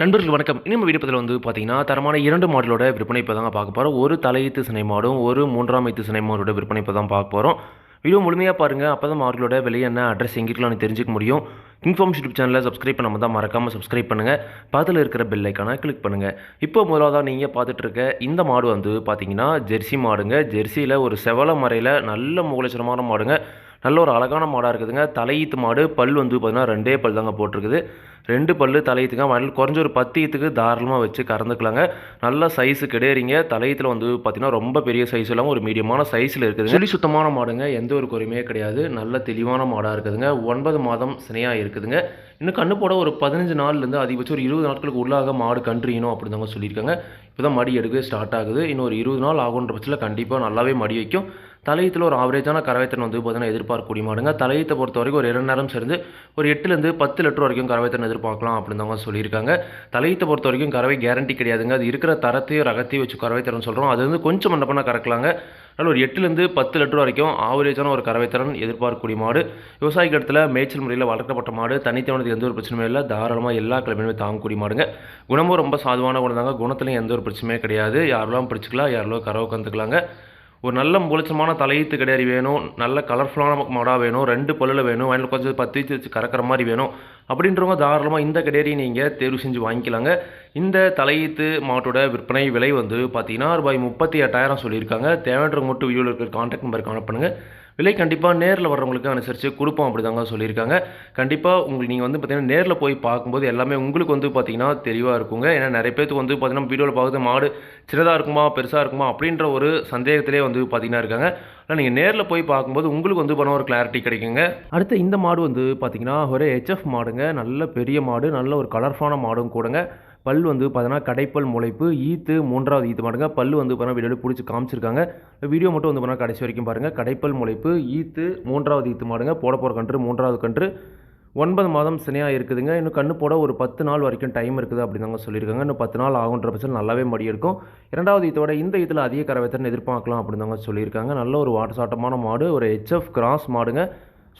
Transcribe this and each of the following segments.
நண்பர்கள் வணக்கம். இனிமே வீடியோ வந்து பார்த்தீங்கன்னா தரமான இரண்டு மாடலோட விற்பனை இப்போ தாங்க பார்க்க போகிறோம் ஒரு தலையீத்து சினை மாடும் ஒரு மூன்றாம் ஐத்து சினை மாடோட விற்பனை இப்போ தான் பார்க்க போகிறோம் வீடியோ முழுமையாக பாருங்கள் அப்போ தான் மாடலோட விலை என்ன அட்ரஸ் எங்கிருக்கலாம்னு தெரிஞ்சுக்க முடியும். இன்ஃபார்ம் யூடியூப் சேனலில் சப்ஸ்கிரைப் பண்ணாமல் தான் மறக்காமல் சப்ஸ்கிரைப் பண்ணுங்கள் பக்கத்தில் இருக்கிற பெல் ஐக்கானை கிளிக் பண்ணுங்கள் இப்போ முதலாவதாக நீங்கள் பார்த்துட்டு இருக்க இந்த மாடு வந்து பார்த்தீங்கன்னா ஜெர்சி மாடுங்க. ஜெர்சியில் ஒரு செவல மறையில் நல்ல முகலட்சணமான மாடுங்க. நல்ல ஒரு அழகான மாடாக இருக்குதுங்க. தலையீத்து மாடு. பல் வந்து பார்த்திங்கன்னா ரெண்டே பல் தாங்க போட்டிருக்குது. ரெண்டு பல்லு தலையீத்துங்க மணல் குறைஞ்ச ஒரு பத்து ஈத்துக்கு தாராளமாக வச்சு கறந்துக்கலாங்க. நல்ல சைஸு கிடையாதுங்க தலையத்தில் வந்து பார்த்தீங்கன்னா ரொம்ப பெரிய சைஸ் இல்லாமல் ஒரு மீடியமான சைஸில் இருக்குது சுழி சுத்தமான மாடுங்க. எந்த ஒரு குறையுமே கிடையாது. நல்ல தெளிவான மாடாக இருக்குதுங்க. ஒன்பது மாதம் சினையாக இருக்குதுங்க. இன்னும் கண்ணு போட ஒரு பதினஞ்சு நாள்லேருந்து அதிகபட்சம் ஒரு இருபது நாட்களுக்கு உள்ளாக மாடு கன்றுயணும் அப்படின்னு தாங்க சொல்லியிருக்காங்க. இப்போ தான் மடி எடுக்க ஸ்டார்ட் ஆகுது. இன்னும் ஒரு இருபது நாள் ஆகுன்ற பட்சத்தில் கண்டிப்பாக நல்லாவே மடி வைக்கும். தலையத்தில் ஒரு ஆவரேஜான கறவைத்தன் வந்து பார்த்தீங்கன்னா எதிர்பார்க்கக்கூடிய மாடுங்க. தலையத்தை பொறுத்த வரைக்கும் ஒரு இரண்டு நேரம் சேர்ந்து ஒரு எட்டுலேருந்து பத்து லிட்டர் வரைக்கும் கறவைத்தன் எதிர்பார்க்கலாம் அப்படின்னு அவங்க சொல்லியிருக்காங்க. தலையத்தை பொறுத்த வரைக்கும் கறவை கேரண்டி கிடையாதுங்க. அது இருக்கிற தரத்தையும் ரகத்தையும் வச்சு கறவைத்திறன் சொல்கிறோம் அது வந்து கொஞ்சம் மண்ட கறக்கலாங்க. அதனால் ஒரு எட்டுலேருந்து பத்து லிட்டர் வரைக்கும் ஆவரேஜான ஒரு கறவைத்திறன் எதிர்பார்க்கக்கூடிய மாடு. விவசாயிக்கு இடத்துல மேய்ச்சல் முறையில் வளர்க்கப்பட்ட மாடு. தனித்தவனதுக்கு எந்த ஒரு பிரச்சனையும் இல்லை. தாராளமாக எல்லா கிழமையுமே தாங்கக்கூடிய மாடுங்க. குணமும் ரொம்ப சாதுவான குணம் தாங்க குணத்துலையும் எந்த ஒரு பிரச்சனையுமே கிடையாது. யாரெல்லாம் பிடிச்சிக்கலாம் யாரெல்லாம் கறவை கந்துக்கலாங்க ஒரு நல்ல முளைச்சமான தலையீத்து கிடையாது வேணும் நல்ல கலர்ஃபுல்லான மாடாக வேணும் ரெண்டு பல்லில் வேணும் வயலில் கொஞ்சம் பத்து வச்சு வச்சு கறக்கிற மாதிரி வேணும். அப்படின்றவங்க தாராளமாக இந்த கடையரி நீங்கள் தேர்வு செஞ்சு வாங்கிக்கலாங்க. இந்த தலையீத்து மாட்டோட விற்பனை விலை வந்து பார்த்தீங்கன்னா ரூபாய் முப்பத்தி எட்டாயிரம் சொல்லியிருக்காங்க. தேவைன்றவங்க மட்டும் வீடியோவில் இருக்கிற கான்டாக்ட் நம்பருக்கு காண பண்ணுங்கள் விலை கண்டிப்பாக நேரில் வர்றவங்களுக்கு அனுசரித்து கொடுப்போம் அப்படி தாங்க சொல்லியிருக்காங்க. கண்டிப்பாக உங்களுக்கு நீங்கள் வந்து பார்த்தீங்கன்னா நேரில் போய் பார்க்கும்போது எல்லாமே உங்களுக்கு வந்து பார்த்தீங்கன்னா தெளிவாக இருக்குங்க. ஏன்னா நிறைய பேருக்கு வந்து பார்த்தீங்கன்னா வீடியோவில் பார்க்குறது மாடு சின்னதாக இருக்குமா பெருசாக இருக்குமா அப்படின்ற ஒரு சந்தேகத்திலே வந்து பார்த்தீங்கன்னா இருக்காங்க. ஆனால் நீங்கள் நேரில் போய் பார்க்கும்போது உங்களுக்கு வந்து பண்ண ஒரு கிளாரிட்டி கிடைக்குங்க. அடுத்து இந்த மாடு வந்து பார்த்தீங்கன்னா ஒரு ஹெச்எஃப் மாடுங்க. நல்ல பெரிய மாடு நல்ல ஒரு கலர்ஃபான மாடும் கூடங்க. பல் வந்து பார்த்தீங்கன்னா கடைப்பல் முளைப்பு ஈத்து மூன்றாவது ஈத்து மாடுங்க பல் வந்து பார்த்தீங்கன்னா வீடியோவில் பிடிச்சி காமிச்சிருக்காங்க. வீடியோ மட்டும் வந்து பார்த்தீங்கன்னா கடைசி வரைக்கும் பாருங்கள் கடைப்பல் முளைப்பு ஈத்து மூன்றாவது ஈத்து மாடுங்க போட போகிற கன்று மூன்றாவது கன்று. ஒன்பது மாதம் சினையாக இருக்குதுங்க. இன்னும் கண்ணு போட ஒரு பத்து நாள் வரைக்கும் டைம் இருக்குது அப்படின்னு தாங்க சொல்லியிருக்காங்க. இன்னும் பத்து நாள் ஆகுன்ற பட்சத்தில் நல்லாவே மடி எடுக்கும் இரண்டாவது ஈத்தோட இந்த இதில் அதிக கரவைத்தன் எதிர்பார்க்கலாம் அப்படின்னு தாங்க சொல்லியிருக்காங்க. நல்ல ஒரு வாட்டசாட்டமான மாடு ஒரு ஹெச்எஃப் கிராஸ் மாடுங்க.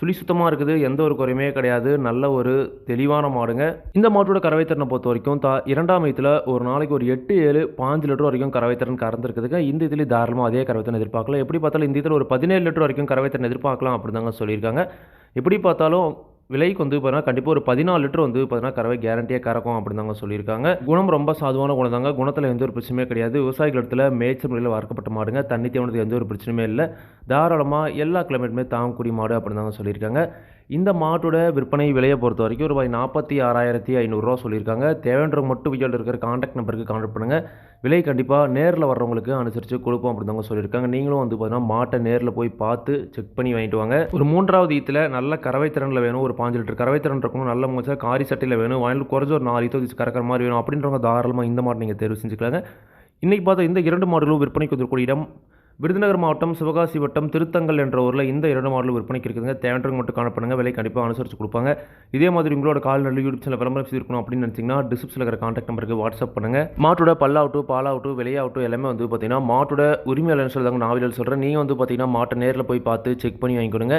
சுழி சுத்தமாக இருக்குது எந்த ஒரு குறையுமே கிடையாது. நல்ல ஒரு தெளிவான மாடுங்க. இந்த மாட்டோட கறவைத்திறனை பொறுத்த வரைக்கும் தா இரண்டாம் வயத்தில் ஒரு நாளைக்கு ஒரு எட்டு ஏழு பாஞ்சு லிட்டர் வரைக்கும் கறவைத்திறன் கறந்துருக்குதுங்க. இந்த இதில் தாராளமாக அதே கறவைத்திறன் எதிர்பார்க்கலாம். எப்படி பார்த்தாலும் இந்த இதில் ஒரு பதினேழு லிட்டர் வரைக்கும் கறவைத்திறன் எதிர்பார்க்கலாம் அப்படிதாங்க தாங்க சொல்லியிருக்காங்க. எப்படி பார்த்தாலும் விலைக்கு வந்து பார்த்தீங்கன்னா கண்டிப்பாக ஒரு பதினாலு லிட்டர் வந்து பார்த்தீங்கன்னா கறவை கேரண்டியாக கறக்கும் அப்படின்னு தாங்க சொல்லியிருக்காங்க. குணம் ரொம்ப சாதுவான குணம் தாங்க. குணத்தில் எந்த ஒரு பிரச்சனையுமே கிடையாது. விவசாயிகள் இடத்துல மேய்ச்சல் முறையில் வளர்க்கப்பட்ட மாடுங்க. தண்ணி தேவனத்துக்கு எந்த ஒரு பிரச்சனையுமே இல்லை. தாராளமாக எல்லா கிளைமேட்டுமே தாங்கக்கூடிய மாடு அப்படின்னு தாங்க சொல்லியிருக்காங்க. இந்த மாட்டோட விற்பனை விலையை பொறுத்த வரைக்கும் ரூபாய் நாற்பத்தி ஆறாயிரத்தி ஐநூறுரூவா சொல்லியிருக்காங்க. தேவைன்றவங்க மட்டும் வீடியோவில் இருக்கிற காண்டாக்ட் நம்பருக்கு கான்டாக்ட் பண்ணுங்கள் விலை கண்டிப்பாக நேரில் வர்றவங்களுக்கு அனுசரித்து கொடுப்போம் அப்படின்னு சொல்லியிருக்காங்க. நீங்களும் வந்து பார்த்தீங்கன்னா மாட்டை நேரில் போய் பார்த்து செக் பண்ணி வாங்கிட்டு வாங்க. ஒரு மூன்றாவது ஈத்தில் நல்ல கறவைத்திறனில் வேணும். ஒரு பாஞ்சு லிட்டர் கறவைத்திறன் இருக்கணும். நல்ல முடிச்சா காரி சட்டையில் வேணும். வாங்கி குறைஞ்ச ஒரு நாலு ஈத்தோ கறக்கிற மாதிரி வேணும். அப்படின்றவங்க தாராளமாக இந்த மாட்டை நீங்கள் தேர்வு செஞ்சுக்கலாங்க. இன்றைக்கி பார்த்தா இந்த இரண்டு மாடுகளும் விற்பனைக்கு வந்துருக்கூடிய இடம் விருதுநகர் மாவட்டம் சிவகாசி வட்டம் திருத்தங்கல் என்ற ஊரில் இந்த இரண்டு மாடல் விற்பனைக்கு இருக்குதுங்க. தேவைன்றவங்க மட்டும் காணப்படுங்க விலை கண்டிப்பாக அனுசரித்து கொடுப்பாங்க. இதே மாதிரி உங்களோட கால் நல்ல யூடியூப் சேனல் விளம்பரம் செய்திருக்கணும் அப்படின்னு நினச்சிங்கன்னா டிஸ்கிரிப்ஷனில் இருக்கிற கான்டாக்ட் நம்பருக்கு வாட்ஸ்அப் பண்ணுங்கள் மாட்டோட பல்லாவட்டும் பாலாவட்டும் விலையாவட்டும் எல்லாமே வந்து பார்த்தீங்கன்னா மாட்டோட உரிமையாளர் சொல்லுறாங்க நான் சொல்கிறேன் நீங்கள் வந்து பார்த்தீங்கன்னா மாட்டை நேரில் போய் பார்த்து செக் பண்ணி வாங்கிக்கொடுங்க.